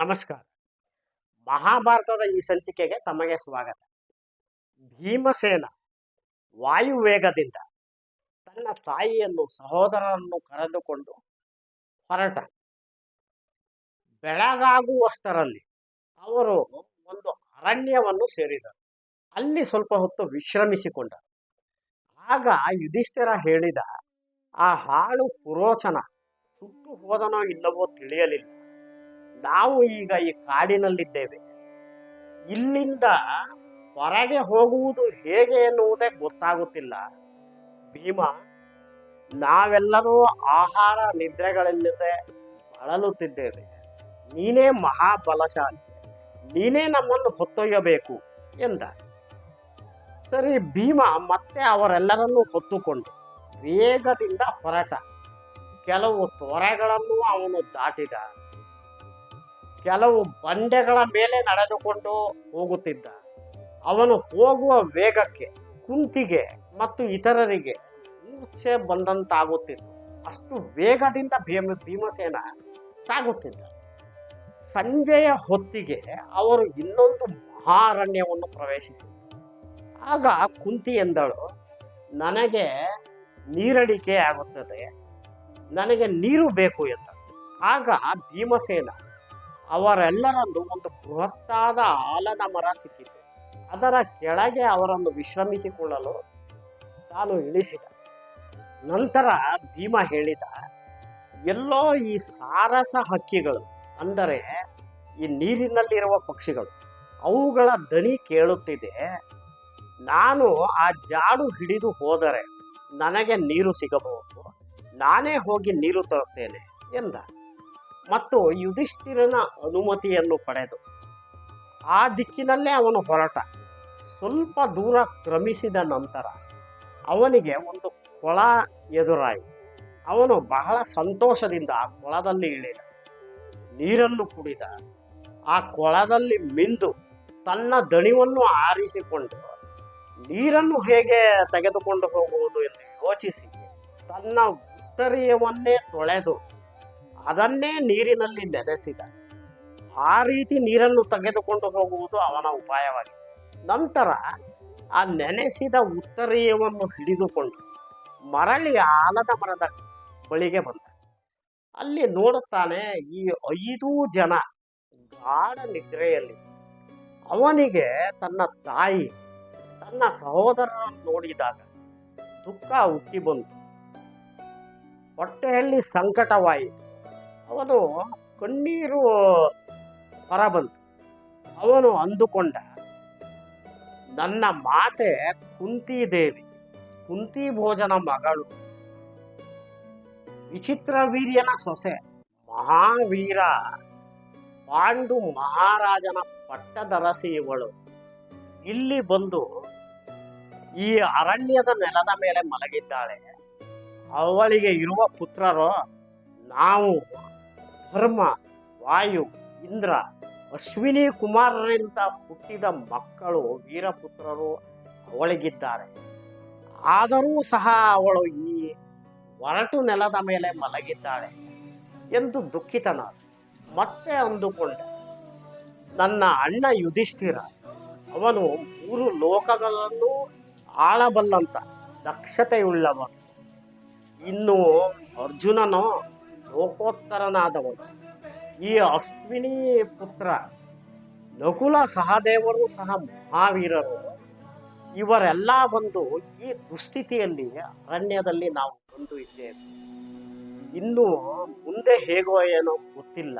ನಮಸ್ಕಾರ. ಮಹಾಭಾರತದ ಈ ಸಂಚಿಕೆಗೆ ತಮಗೆ ಸ್ವಾಗತ. ಭೀಮಸೇನ ವಾಯುವೇಗದಿಂದ ತನ್ನ ತಾಯಿಯನ್ನು, ಸಹೋದರರನ್ನು ಕರೆದುಕೊಂಡು ಹೊರಟ. ಬೆಳಗಾಗುವಷ್ಟರಲ್ಲಿ ಅವರು ಒಂದು ಅರಣ್ಯವನ್ನು ಸೇರಿದರು. ಅಲ್ಲಿ ಸ್ವಲ್ಪ ಹೊತ್ತು ವಿಶ್ರಮಿಸಿಕೊಂಡರು ಆಗ ಯುಧಿಷ್ಠಿರ ಹೇಳಿದ, ಆ ಹಾಳು ಪುರೋಚನ ಸುಟ್ಟು ಹೋದನೋ ಇಲ್ಲವೋ ತಿಳಿಯಲಿಲ್ಲ. ನಾವು ಈಗ ಈ ಕಾಡಿನಲ್ಲಿದ್ದೇವೆ. ಇಲ್ಲಿಂದ ಹೊರಗೆ ಹೋಗುವುದು ಹೇಗೆ ಎನ್ನುವುದೇ ಗೊತ್ತಾಗುತ್ತಿಲ್ಲ. ಭೀಮ, ನಾವೆಲ್ಲರೂ ಆಹಾರ ನಿದ್ರೆಗಳಿಲ್ಲದೆ ಬಳಲುತ್ತಿದ್ದೇವೆ. ನೀನೇ ಮಹಾಬಲಶಾಲಿ, ನೀನೇ ನಮ್ಮನ್ನು ಹೊತ್ತೊಯ್ಯಬೇಕು ಎಂದ. ಸರಿ, ಭೀಮ ಮತ್ತೆ ಅವರೆಲ್ಲರನ್ನೂ ಹೊತ್ತುಕೊಂಡು ವೇಗದಿಂದ ಹೊರಟ. ಕೆಲವು ತೊರೆಗಳನ್ನು ಅವನು ದಾಟಿದ. ಕೆಲವು ಬಂಡೆಗಳ ಮೇಲೆ ನಡೆದುಕೊಂಡು ಹೋಗುತ್ತಿದ್ದ. ಅವನು ಹೋಗುವ ವೇಗಕ್ಕೆ, ಕುಂತಿಗೆ ಮತ್ತು ಇತರರಿಗೆ ಮೂರ್ಛೆ ಬಂದಂತಾಗುತ್ತಿತ್ತು. ಅಷ್ಟು ವೇಗದಿಂದ ಭೀಮ, ಭೀಮಸೇನ ಸಾಗುತ್ತಿದ್ದ. ಸಂಜೆಯ ಹೊತ್ತಿಗೆ ಅವರು ಇನ್ನೊಂದು ಮಹಾರಣ್ಯವನ್ನು ಪ್ರವೇಶಿಸಿದರು. ಆಗ ಕುಂತಿ ಎಂದಳು, ನನಗೆ ನೀರಡಿಕೆ ಆಗುತ್ತದೆ. ನನಗೆ ನೀರು ಬೇಕು ಎಂದ ಆಗ ಭೀಮಸೇನ ಅವರೆಲ್ಲರನ್ನು ಒಂದು ಬೃಹತ್ತಾದ ಆಲದ ಮರ ಸಿಕ್ಕಿತು. ಅದರ ಕೆಳಗೆ ಅವರನ್ನು ವಿಶ್ರಮಿಸಿಕೊಳ್ಳಲು ತಾನು ಇಳಿಸಿದ. ನಂತರ ಭೀಮ ಹೇಳಿದ, ಎಲ್ಲೋ ಈ ಸಾರಸ ಹಕ್ಕಿಗಳು, ಅಂದರೆ ಈ ನೀರಿನಲ್ಲಿರುವ ಪಕ್ಷಿಗಳು, ಅವುಗಳ ದನಿ ಕೇಳುತ್ತಿದೆ. ನಾನು ಆ ಜಾಡು ಹಿಡಿದು ಹೋದರೆ ನನಗೆ ನೀರು ಸಿಗಬಹುದು. ನಾನೇ ಹೋಗಿ ನೀರು ತರುತ್ತೇನೆ ಎಂದ. ಮತ್ತು ಯುಧಿಷ್ಠಿರನ ಅನುಮತಿಯನ್ನು ಪಡೆದು ಆ ದಿಕ್ಕಿನಲ್ಲೇ ಅವನು ಹೊರಟ. ಸ್ವಲ್ಪ ದೂರ ಕ್ರಮಿಸಿದ ನಂತರ ಅವನಿಗೆ ಒಂದು ಕೊಳ ಎದುರಾಯಿತು. ಅವನು ಬಹಳ ಸಂತೋಷದಿಂದ ಆ ಕೊಳದಲ್ಲಿ ಇಳಿದ. ನೀರನ್ನು ಕುಡಿದ. ಆ ಕೊಳದಲ್ಲಿ ಮಿಂದು ತನ್ನ ದಣಿವನ್ನು ಆರಿಸಿಕೊಂಡು ನೀರನ್ನು ಹೇಗೆ ತೆಗೆದುಕೊಂಡು ಹೋಗುವುದು ಎಂದು ಯೋಚಿಸಿ ತನ್ನ ಉತ್ತರೀಯವನ್ನೇ ತೊಳೆದು ಅದನ್ನೇ ನೀರಿನಲ್ಲಿ ನೆನೆಸಿದ ಆ ರೀತಿ ನೀರನ್ನು ತೆಗೆದುಕೊಂಡು ಹೋಗುವುದು ಅವನ ಉಪಾಯವಾಗಿದೆ ನಂತರ ಆ ನೆನೆಸಿದ ಉತ್ತರೀಯವನ್ನು ಹಿಡಿದುಕೊಂಡು ಮರಳಿ ಆಲದ ಮರದ ಬಳಿಗೆ ಬಂದ. ಅಲ್ಲಿ ನೋಡುತ್ತಾನೆ ಈ ಐದು ಜನ ಗಾಢ ನಿದ್ರೆಯಲ್ಲಿ. ಅವನಿಗೆ ತನ್ನ ತಾಯಿ, ತನ್ನ ಸಹೋದರರನ್ನು ನೋಡಿದಾಗ ದುಃಖ ಹುಟ್ಟಿ ಬಂತು ಹೊಟ್ಟೆಯಲ್ಲಿ ಸಂಕಟವಾಯಿತು. ಅವನು ಕಣ್ಣೀರು ಹೊರಬಂತು ಅವನು ಅಂದುಕೊಂಡ, ನನ್ನ ಮಾತೆ ಕುಂತಿದೇವಿ ಕುಂತಿ ಭೋಜನ ಮಗಳು, ವಿಚಿತ್ರ ವೀರ್ಯನ ಸೊಸೆ, ಮಹಾವೀರ, ಪಾಂಡು ಮಹಾರಾಜನ ಪಟ್ಟದರಸಿ ಇವಳು ಇಲ್ಲಿ ಬಂದು ಈ ಅರಣ್ಯದ ನೆಲದ ಮೇಲೆ ಮಲಗಿದ್ದಾಳೆ. ಅವಳಿಗೆ ಇರುವ ಪುತ್ರರು ನಾವು. ಧರ್ಮ, ವಾಯು, ಇಂದ್ರ, ಅಶ್ವಿನಿ ಕುಮಾರರಿಂದ ಹುಟ್ಟಿದ ಮಕ್ಕಳು ವೀರಪುತ್ರರು ಅವಳಿಗಿದ್ದಾರೆ. ಆದರೂ ಸಹ ಅವಳು ಈ ಒರಟು ನೆಲದ ಮೇಲೆ ಮಲಗಿದ್ದಾಳೆ ಎಂದು ದುಃಖಿತನ ಮತ್ತೆ ಅಂದುಕೊಂಡ, ನನ್ನ ಅಣ್ಣ ಯುಧಿಷ್ಠಿರ, ಅವನು ಮೂರು ಲೋಕಗಳನ್ನು ಆಳಬಲ್ಲಂತ ದಕ್ಷತೆಯುಳ್ಳವನು. ಇನ್ನು ಅರ್ಜುನನು ಲೋಕೋತ್ತರನಾದವನು ಈ ಅಶ್ವಿನಿ ಪುತ್ರ ನಕುಲ ಸಹದೇವರು ಸಹ ಮಹಾವೀರರು. ಇವರೆಲ್ಲ ಬಂದು ಈ ದುಸ್ಥಿತಿಯಲ್ಲಿ ಅರಣ್ಯದಲ್ಲಿ ನಾವು ಬಂದು ಇದ್ದೇವೆ. ಇನ್ನು ಮುಂದೆ ಹೇಗೋ ಏನೋ ಗೊತ್ತಿಲ್ಲ.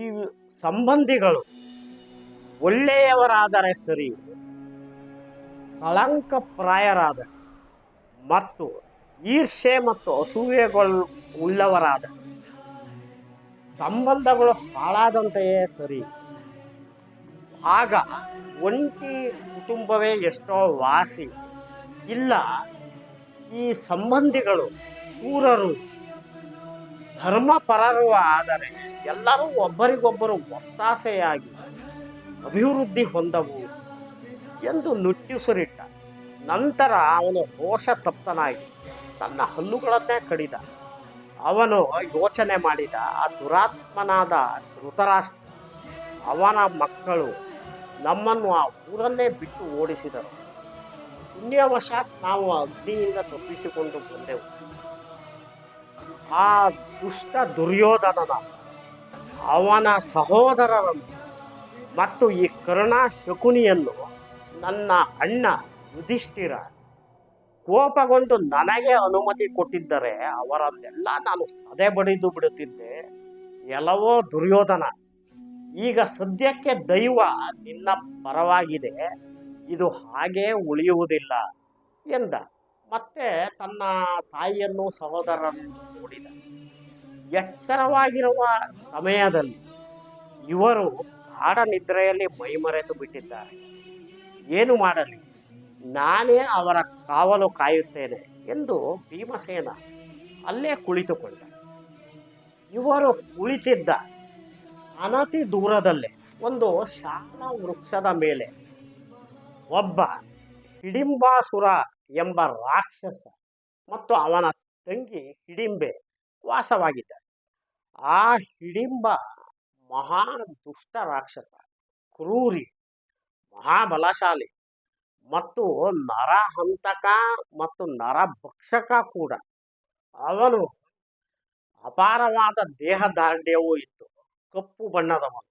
ಈ ಸಂಬಂಧಿಗಳು ಒಳ್ಳೆಯವರಾದರೆ ಸರಿ ಕಳಂಕಪ್ರಾಯರಾದ ಮತ್ತು ಈರ್ಷೆ ಮತ್ತು ಅಸೂಯೆಗಳು ಉಳ್ಳವರಾದ. ಸಂಬಂಧಗಳು ಹಾಳಾದಂತೆಯೇ ಸರಿ. ಆಗ ಒಂಟಿ ಕುಟುಂಬವೇ ಎಷ್ಟೋ ವಾಸಿ. ಇಲ್ಲ, ಈ ಸಂಬಂಧಿಗಳು ಕ್ರೂರರು ಧರ್ಮಪರರು ಆದರೆ ಎಲ್ಲರೂ ಒಬ್ಬರಿಗೊಬ್ಬರು ಒತ್ತಾಸೆಯಾಗಿ ಅಭಿವೃದ್ಧಿ ಹೊಂದಬಹುದು ಎಂದು ನುಟ್ಟಿಸುರಿಟ್ಟ ನಂತರ ಅವನು ರೋಷ ತಪ್ತನಾಗಿ ತನ್ನ ಹಲ್ಲುಗಳನ್ನೇ ಕಡಿದ. ಅವನು ಯೋಚನೆ ಮಾಡಿದ, ಆ ದುರಾತ್ಮನಾದ ಧೃತರಾಷ್ಟ್ರ, ಅವನ ಮಕ್ಕಳು ನಮ್ಮನ್ನು ಆ ಊರನ್ನೇ ಬಿಟ್ಟು ಓಡಿಸಿದರು. ಪುಣ್ಯವಶಾತ್ ನಾವು ಅಗ್ನಿಯಿಂದ ತಪ್ಪಿಸಿಕೊಂಡು ಬಂದೆವು. ಆ ದುಷ್ಟ ದುರ್ಯೋಧನನ, ಅವನ ಸಹೋದರರನ್ನು ಮತ್ತು ಈ ಕರುಣಾ ಶಕುನಿಯನ್ನು ನನ್ನ ಅಣ್ಣ ಯುಧಿಷ್ಠಿರ ಕೋಪಗೊಂಡು ನನಗೆ ಅನುಮತಿ ಕೊಟ್ಟಿದ್ದರೆ ಅವರನ್ನೆಲ್ಲ ನಾನು ಸದೆ ಬಡಿದು ಬಿಡುತ್ತಿದ್ದೆ. ಎಲ್ಲವೋ ದುರ್ಯೋಧನ. ಈಗ ಸದ್ಯಕ್ಕೆ ದೈವ ನಿನ್ನ ಪರವಾಗಿದೆ. ಇದು ಹಾಗೇ ಉಳಿಯುವುದಿಲ್ಲ ಎಂದ. ಮತ್ತೆ ತನ್ನ ತಾಯಿಯನ್ನು ಸಹೋದರರನ್ನು ನೋಡಿದ. ಎಚ್ಚರವಾಗಿರುವ ಸಮಯದಲ್ಲಿ ಇವರು ಗಾಢ ನಿದ್ರೆಯಲ್ಲಿ ಮೈಮರೆತು ಬಿಟ್ಟಿದ್ದಾರೆ. ಏನು ಮಾಡಲಿ? ನಾನೇ ಅವರ ಕಾವಲು ಕಾಯುತ್ತೇನೆ ಎಂದು ಭೀಮಸೇನ ಅಲ್ಲೇ ಕುಳಿತುಕೊಂಡ. ಇವರು ಕುಳಿತಿದ್ದ ಅನತಿ ದೂರದಲ್ಲೇ ಒಂದು ಶಾಲ ವೃಕ್ಷದ ಮೇಲೆ ಒಬ್ಬ ಹಿಡಿಂಬಾಸುರ ಎಂಬ ರಾಕ್ಷಸ ಮತ್ತು ಅವನ ತಂಗಿ ಹಿಡಿಂಬೆ ವಾಸವಾಗಿದ್ದ. ಆ ಹಿಡಿಂಬ ಮಹಾ ದುಷ್ಟ ರಾಕ್ಷಸ, ಕ್ರೂರಿ, ಮಹಾಬಲಶಾಲಿ ಮತ್ತು ನರ ಹಂತಕ ಮತ್ತು ನರಭಕ್ಷಕ ಕೂಡ. ಅವನು ಅಪಾರವಾದ ದೇಹದಾರ್ಢ್ಯವೂ ಇತ್ತು. ಕಪ್ಪು ಬಣ್ಣದವನು,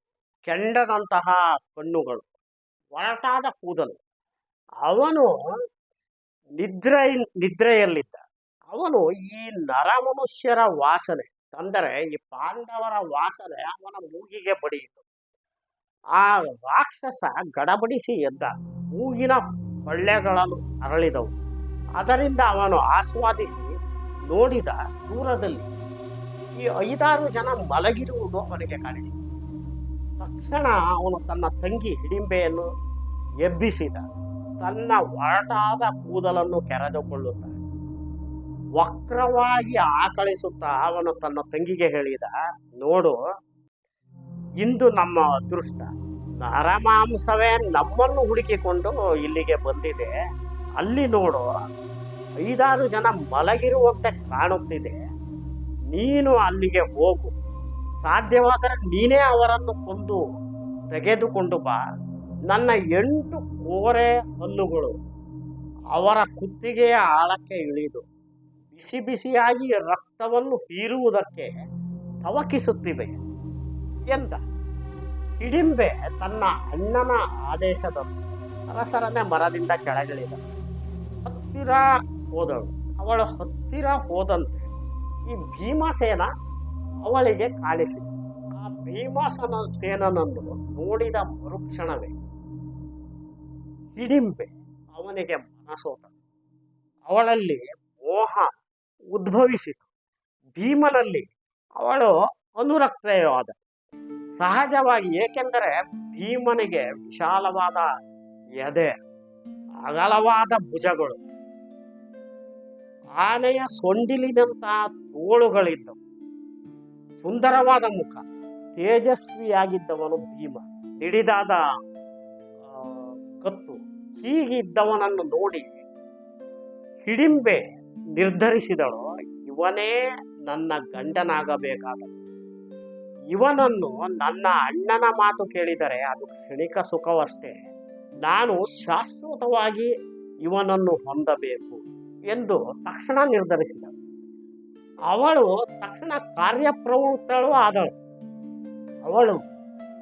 ಕೆಂಡದಂತಹ ಕಣ್ಣುಗಳು, ಒರಟಾದ ಕೂದಲು. ಅವನು ನಿದ್ರೆ ನಿದ್ರೆಯಲ್ಲಿದ್ದ. ಅವನು ಈ ನರಮನುಷ್ಯರ ವಾಸನೆ, ಅಂದರೆ ಈ ಪಾಂಡವರ ವಾಸನೆ ಅವನ ಮೂಗಿಗೆ ಬಡಿಯಿತು. ಆ ರಾಕ್ಷಸ ಗಡಬಡಿಸಿ ಎದ್ದ. ಮೂಗಿನ ಕೊಳ್ಳೆಗಳನ್ನು ಅರಳಿದವು. ಅದರಿಂದ ಅವನು ಆಸ್ವಾದಿಸಿ ನೋಡಿದ ದೂರದಲ್ಲಿ ಈ ಐದಾರು ಜನ ಮಲಗಿರುವುದು ಅವನಿಗೆ ಕಾಣಿಸಿತು. ತಕ್ಷಣ ಅವನು ತನ್ನ ತಂಗಿ ಹಿಡಿಂಬೆಯನ್ನು ಎಬ್ಬಿಸಿದ. ತನ್ನ ಒರಟಾದ ಕೂದಲನ್ನು ಕೆರೆದುಕೊಳ್ಳುತ್ತ ವಕ್ರವಾಗಿ ಆಕಳಿಸುತ್ತಾ ಅವನು ತನ್ನ ತಂಗಿಗೆ ಹೇಳಿದ, ನೋಡು, ಇಂದು ನಮ್ಮ ಅದೃಷ್ಟ. ನರಮಾಂಸವೇ ನಮ್ಮನ್ನು ಹುಡುಕಿಕೊಂಡು ಇಲ್ಲಿಗೆ ಬಂದಿದೆ. ಅಲ್ಲಿ ನೋಡು, ಐದಾರು ಜನ ಮಲಗಿರುವಂತೆ ಕಾಣುತ್ತಿದೆ. ನೀನು ಅಲ್ಲಿಗೆ ಹೋಗು. ಸಾಧ್ಯವಾದರೆ ನೀನೇ ಅವರನ್ನು ಕೊಂದು ತೆಗೆದುಕೊಂಡು ಬಾ. ನನ್ನ ಎಂಟು ಕೋರೆ ಹಲ್ಲುಗಳು ಅವರ ಕುತ್ತಿಗೆಯ ಆಳಕ್ಕೆ ಇಳಿದು ಬಿಸಿ ಬಿಸಿಯಾಗಿ ರಕ್ತವನ್ನು ಹೀರುವುದಕ್ಕೆ ತವಕಿಸುತ್ತಿವೆ ಎಂದ. ಹಿಡಿಂಬೆ ತನ್ನ ಅಣ್ಣನ ಆದೇಶದಂತೆ ಸರಸರನೆ ಮರದಿಂದ ಕೆಳಗಿಳಿದ. ಹತ್ತಿರ ಹೋದಳು. ಅವಳ ಹತ್ತಿರ ಹೋದಂತೆ ಈ ಭೀಮಸೇನ ಅವಳಿಗೆ ಕಾಣಿಸಿತು ಆ ಭೀಮಸನ ಸೇನನನ್ನು ನೋಡಿದ ಮರುಕ್ಷಣವೇ ಹಿಡಿಂಬೆ ಅವನಿಗೆ ಮನಸೋತ. ಅವಳಲ್ಲಿ ಮೋಹ ಉದ್ಭವಿಸಿತು. ಭೀಮನಲ್ಲಿ ಅವಳು ಅನುರಕ್ತೆಯಾದ ಸಹಜವಾಗಿ ಏಕೆಂದರೆ ಭೀಮನಿಗೆ ವಿಶಾಲವಾದ ಎದೆ, ಅಗಲವಾದ ಭುಜಗಳು, ಆನೆಯ ಸೊಂಡಿಲಿನಂತಹ ತೋಳುಗಳಿದ್ದವು. ಸುಂದರವಾದ ಮುಖ, ತೇಜಸ್ವಿಯಾಗಿದ್ದವನು ಭೀಮ. ಹಿಡಿದಾದ ಕತ್ತು, ಹೀಗಿದ್ದವನನ್ನು ನೋಡಿ ಹಿಡಿಂಬೆ ನಿರ್ಧರಿಸಿದಳು. ಇವನೇ ನನ್ನ ಗಂಡನಾಗಬೇಕಾದ ಇವನನ್ನು ನನ್ನ ಅಣ್ಣನ ಮಾತು ಕೇಳಿದರೆ ಅದು ಕ್ಷಣಿಕ ಸುಖವಷ್ಟೇ. ನಾನು ಶಾಶ್ವತವಾಗಿ ಇವನನ್ನು ಹೊಂದಬೇಕು ಎಂದು ತಕ್ಷಣ ನಿರ್ಧರಿಸಿದಳು ಅವಳು ತಕ್ಷಣ ಕಾರ್ಯಪ್ರವೃತ್ತಳು ಆದಳು. ಅವಳು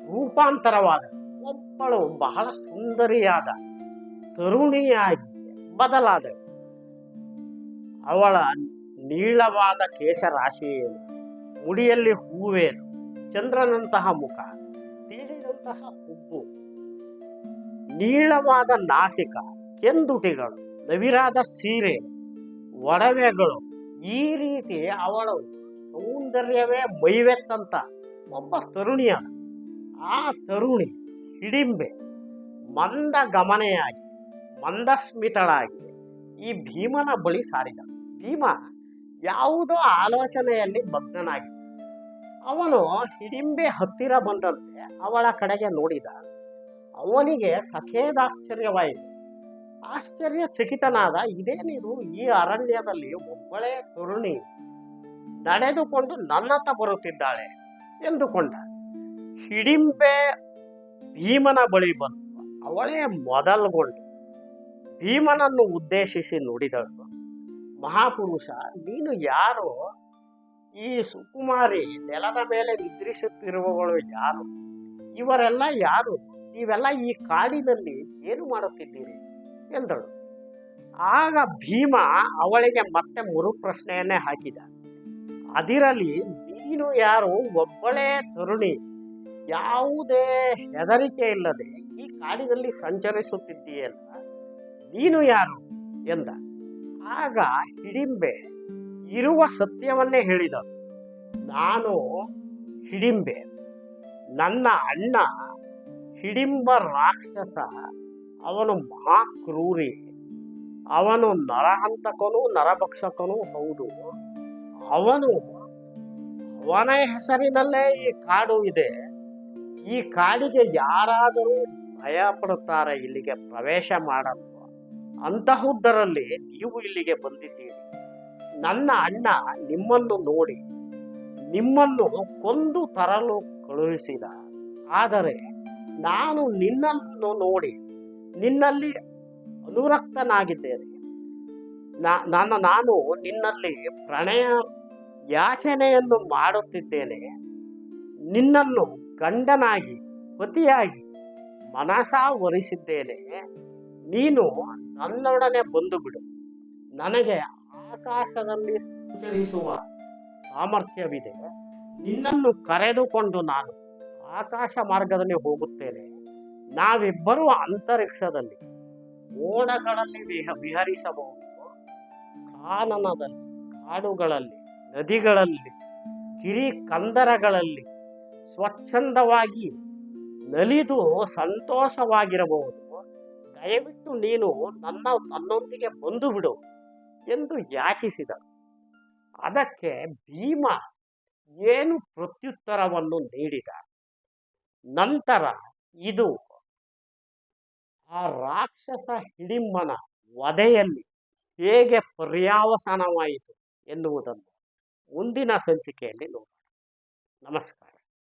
ರೂಪಾಂತರವಾದ, ಒಬ್ಬಳು ಬಹಳ ಸುಂದರಿಯಾದ ತರುಣಿಯಾಗಿ ಬದಲಾದಳು. ಅವಳ ನೀಳವಾದ ಕೇಶರಾಶಿಯೇನು ಮುಡಿಯಲ್ಲಿ ಹೂವೇನು? ಚಂದ್ರನಂತಹ ಮುಖ ತೇಳಿದಂತಹ ಹುಬ್ಬು ನೀಳವಾದ ನಾಸಿಕ, ಕೆಂದುಟಿಗಳು, ನವಿರಾದ ಸೀರೆ, ಒಡವೆಗಳು, ಈ ರೀತಿ ಅವಳು ಸೌಂದರ್ಯವೇ ಮೈವೆತ್ತಂತ ಒಬ್ಬ ತರುಣಿಯ. ಆ ತರುಣಿ ಹಿಡಿಂಬೆ, ಮಂದ ಗಮನೆಯಾಗಿ, ಮಂದಸ್ಮಿತಳಾಗಿ ಈ ಭೀಮನ ಬಳಿ ಸಾರಿದ. ಭೀಮ ಯಾವುದೋ ಆಲೋಚನೆಯಲ್ಲಿ ಮಗ್ನನಾಗಿದ್ದ ಅವನು ಹಿಡಿಂಬೆ ಹತ್ತಿರ ಬಂದಂತೆ ಅವಳ ಕಡೆಗೆ ನೋಡಿದ. ಅವನಿಗೆ ಸಖೇದಾಶ್ಚರ್ಯವಾಯಿತು. ಇದೇ ಇದೇನಿದು ಈ ಅರಣ್ಯದಲ್ಲಿ ಒಬ್ಬಳೇ ತರುಣಿ. ನಡೆದುಕೊಂಡು ನನ್ನತ್ತ ಬರುತ್ತಿದ್ದಾಳೆ ಎಂದುಕೊಂಡ. ಹಿಡಿಂಬೆ ಭೀಮನ ಬಳಿ ಬಂದು ಅವಳೇ ಮೊದಲುಗೊಂಡು ಭೀಮನನ್ನು ಉದ್ದೇಶಿಸಿ ನುಡಿದಳು. ಮಹಾಪುರುಷ, ನೀನು ಯಾರು? ಈ ಸುಕುಮಾರಿ ನೆಲದ ಮೇಲೆ ನಿದ್ರಿಸುತ್ತಿರುವವಳು ಯಾರು? ಇವರೆಲ್ಲ ಯಾರು? ನೀವೆಲ್ಲ ಈ ಕಾಡಿನಲ್ಲಿ ಏನು ಮಾಡುತ್ತಿದ್ದೀರಿ? ಎಂದಳು. ಆಗ ಭೀಮ ಅವಳಿಗೆ ಮತ್ತೆ ಮರು ಪ್ರಶ್ನೆಯನ್ನೇ ಹಾಕಿದ. ಅದಿರಲಿ, ನೀನು ಯಾರು? ಒಬ್ಬಳೇ ತರುಣಿ. ಯಾವುದೇ ಹೆದರಿಕೆ ಇಲ್ಲದೆ ಈ ಕಾಡಿನಲ್ಲಿ ಸಂಚರಿಸುತ್ತಿದ್ದೀಯಲ್ಲ, ನೀನು ಯಾರು? ಎಂದ. ಆಗ ಹಿಡಿಂಬೆ ಇರುವ ಸತ್ಯವನ್ನೇ ಹೇಳಿದ. ನಾನು ಹಿಡಿಂಬೆ. ನನ್ನ ಅಣ್ಣ ಹಿಡಿಂಬ ರಾಕ್ಷಸ. ಅವನು ಮಹಾಕ್ರೂರಿ. ಅವನು ನರಹಂತಕನು ನರಭಕ್ಷಕನೂ ಹೌದು. ಅವನು ಅವನ ಹೆಸರಿನಲ್ಲೇ ಈ ಕಾಡು ಇದೆ. ಈ ಕಾಡಿಗೆ ಯಾರಾದರೂ ಭಯ ಪಡುತ್ತಾರೆ, ಇಲ್ಲಿಗೆ ಪ್ರವೇಶ ಮಾಡಲು. ಅಂತಹುದರಲ್ಲಿ ನೀವು ಇಲ್ಲಿಗೆ ಬಂದಿದ್ದೀರಿ. ನನ್ನ ಅಣ್ಣ ನಿಮ್ಮನ್ನು ನೋಡಿ ನಿಮ್ಮನ್ನು ಕೊಂದು ತರಲು ಕಳುಹಿಸಿದ. ಆದರೆ ನಾನು ನಿನ್ನನ್ನು ನೋಡಿ ನಿನ್ನಲ್ಲಿ ಅನುರಕ್ತನಾಗಿದ್ದೇನೆ. ನನ್ನ, ನಾನು ನಿನ್ನಲ್ಲಿ ಪ್ರಣಯ ಯಾಚನೆಯನ್ನು ಮಾಡುತ್ತಿದ್ದೇನೆ. ನಿನ್ನನ್ನು ಗಂಡನಾಗಿ, ಪತಿಯಾಗಿ ಮನಸ ವರಿಸಿದ್ದೇನೆ. ನೀನು ನನ್ನೊಡನೆ ಬಂದು ಬಿಡು ನನಗೆ ಆಕಾಶದಲ್ಲಿ ಸಂಚರಿಸುವ ಸಾಮರ್ಥ್ಯವಿದೆ. ನಿನ್ನನ್ನು ಕರೆದುಕೊಂಡು ನಾನು ಆಕಾಶ ಮಾರ್ಗದಲ್ಲಿ ಹೋಗುತ್ತೇನೆ. ನಾವಿಬ್ಬರೂ ಅಂತರಿಕ್ಷದಲ್ಲಿ ಮೋಡಗಳಲ್ಲಿ ವಿಹ, ವಿಹರಿಸಬಹುದು. ಕಾನನದಲ್ಲಿ, ಕಾಡುಗಳಲ್ಲಿ, ನದಿಗಳಲ್ಲಿ ಕಿರಿ ಕಂದರಗಳಲ್ಲಿ ಸ್ವಚ್ಛಂದವಾಗಿ ನಲಿದು ಸಂತೋಷವಾಗಿರಬಹುದು. ದಯವಿಟ್ಟು ನೀನು ನನ್ನ, ನನ್ನೊಂದಿಗೆ ಬಂದು ಬಿಡು. ಎಂದು ಯಾಚಿಸಿದ ಅದಕ್ಕೆ ಭೀಮ ಏನು ಪ್ರತ್ಯುತ್ತರವನ್ನು ನೀಡಿದ? ನಂತರ ಇದು ಆ ರಾಕ್ಷಸ ಹಿಡಿಂಬನ ವಧೆಯಲ್ಲಿ ಹೇಗೆ ಪರ್ಯಾವಸಾನವಾಯಿತು ಎನ್ನುವುದನ್ನು ಮುಂದಿನ ಸಂಚಿಕೆಯಲ್ಲಿ ನೋಡೋಣ. ನಮಸ್ಕಾರ.